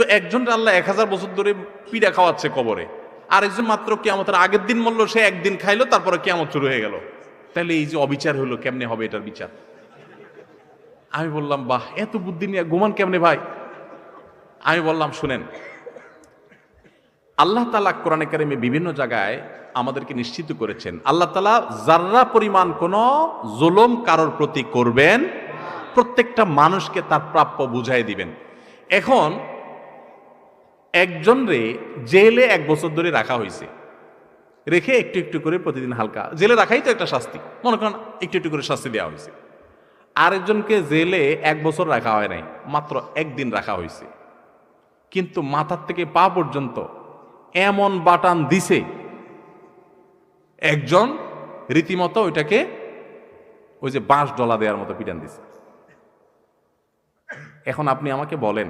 তো একজন আল্লাহ এক হাজার বছর ধরে পিড়া খাওয়াচ্ছে কবরে। আর একজন মাত্র কেয়ামতের আগের দিন মরলো, সে একদিন খাইলো, তারপরে কেয়ামত শুরু হয়ে গেল। তাহলে এই যে অবিচার হলো কেমনে হবে এটার বিচার? আমি বললাম, বাহ, এত বুদ্ধি নিয়ে ঘুমান কেমনে ভাই? আমি বললাম, শুনেন, আল্লাহ তালা কোরআনে কারিমে বিভিন্ন জায়গায় আমাদেরকে নিশ্চিত করেছেন। আল্লাহ তালা জার্রা পরিমাণ কোন জুলুম কারোর প্রতি করবেন, প্রত্যেকটা মানুষকে তার প্রাপ্য বুঝাই দিবেন। এখন একজন রে জেলে এক বছর ধরে রাখা হয়েছে রেখে একটু একটু করে প্রতিদিন হালকা। জেলে রাখাই তো একটা শাস্তি। মনে করেন একটু একটু করে শাস্তি দেওয়া হয়েছে আরেকজনকে জেলে এক বছর রাখা হয় নাই, মাত্র একদিন রাখা হয়েছে কিন্তু মাথার থেকে পা পর্যন্ত এমন বাটান দিছে, একজন রীতিমতো ওইটাকে ওই যে বাঁশ ডলা দেওয়ার মতো পিটান দিছে। এখন আপনি আমাকে বলেন